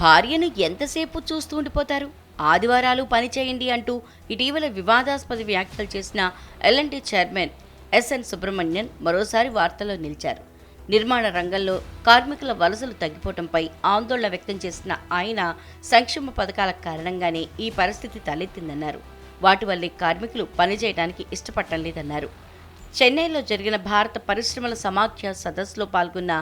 భార్యను ఎంతసేపు చూస్తూ ఉండిపోతారు? ఆదివారాలు పని చేయండి అంటూ ఇటీవల వివాదాస్పద వ్యాఖ్యలు చేసిన ఎల్ఎన్టీ చైర్మన్ ఎస్ఎన్ సుబ్రహ్మణ్యన్ మరోసారి వార్తల్లో నిలిచారు. నిర్మాణ రంగంలో కార్మికుల వలసలు తగ్గిపోవడంపై ఆందోళన వ్యక్తం చేసిన ఆయన సంక్షేమ పథకాల కారణంగానే ఈ పరిస్థితి తలెత్తిందన్నారు. వాటి వల్లే కార్మికులు పనిచేయడానికి ఇష్టపడటం లేదన్నారు. చెన్నైలో జరిగిన భారత పరిశ్రమల సమాఖ్య సదస్సులో పాల్గొన్న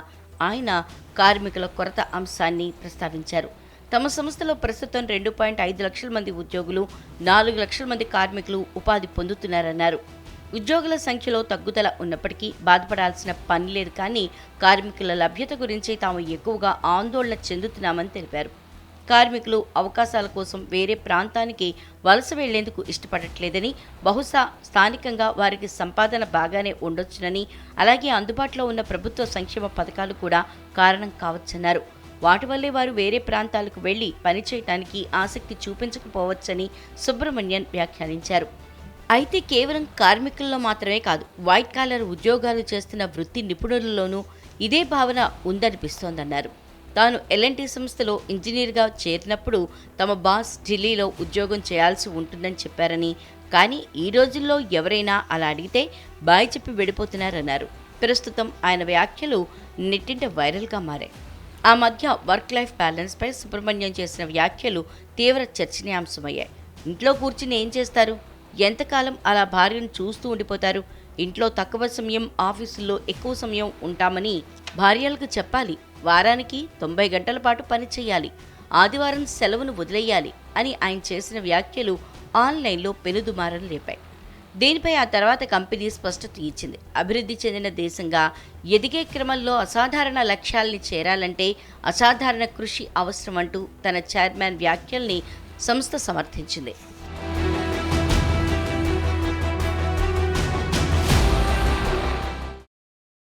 ఆయన కార్మికుల కొరత అంశాన్ని ప్రస్తావించారు. తమ సంస్థలో ప్రస్తుతం రెండు పాయింట్ ఐదు లక్షల మంది ఉద్యోగులు నాలుగు లక్షల మంది కార్మికులు ఉపాధి పొందుతున్నారన్నారు. ఉద్యోగుల సంఖ్యలో తగ్గుదల ఉన్నప్పటికీ బాధపడాల్సిన పని లేదు కానీ కార్మికుల లభ్యత గురించి తాము ఎక్కువగా ఆందోళన చెందుతున్నామని తెలిపారు. కార్మికులు అవకాశాల కోసం వేరే ప్రాంతానికి వలస వెళ్ళేందుకు ఇష్టపడట్లేదని బహుశా స్థానికంగా వారికి సంపాదన బాగానే ఉండొచ్చునని అలాగే అందుబాటులో ఉన్న ప్రభుత్వ సంక్షేమ పథకాలు కూడా కారణం కావచ్చన్నారు. వాటి వల్లే వారు వేరే ప్రాంతాలకు వెళ్ళి పనిచేయటానికి ఆసక్తి చూపించకపోవచ్చని సుబ్రహ్మణ్యన్ వ్యాఖ్యానించారు. అయితే కేవలం కార్మికుల్లో మాత్రమే కాదు వైట్ కాలర్ ఉద్యోగాలు చేస్తున్న వృత్తి నిపుణులలోనూ ఇదే భావన ఉందనిపిస్తోందన్నారు. తాను ఎల్ఎన్టీ సంస్థలో ఇంజనీర్గా చేరినప్పుడు తమ బాస్ ఢిల్లీలో ఉద్యోగం చేయాల్సి ఉంటుందని చెప్పారని. కానీ ఈ రోజుల్లో ఎవరైనా అలా అడిగితే బాయ్ చెప్పి వెళ్ళిపోతున్నారన్నారు ప్రస్తుతం ఆయన వ్యాఖ్యలు నెట్టింట వైరల్గా మారాయి. ఆ మధ్య వర్క్ లైఫ్ బ్యాలెన్స్పై సుబ్రహ్మణ్యం చేసిన వ్యాఖ్యలు తీవ్ర చర్చనీయాంశమయ్యాయి. ఇంట్లో కూర్చుని ఏం చేస్తారు? ఎంతకాలం అలా భార్యను చూస్తూ ఉండిపోతారు? ఇంట్లో తక్కువ సమయం ఆఫీసుల్లో ఎక్కువ సమయం ఉంటామని భార్యలకు చెప్పాలి. వారానికి తొంభై గంటల పాటు పని చేయాలి. ఆదివారం సెలవును వదిలేయాలి అని ఆయన చేసిన వ్యాఖ్యలు ఆన్లైన్లో పెనుదుమారం లేపాయి. దీనిపై ఆ తర్వాత కంపెనీ స్పష్టత ఇచ్చింది. అభివృద్ధి చెందిన దేశంగా ఎదిగే క్రమంలో అసాధారణ లక్ష్యాల్ని చేరాలంటే అసాధారణ కృషి అవసరమంటూ తన చైర్మన్ వ్యాఖ్యల్ని సంస్థ సమర్థించింది.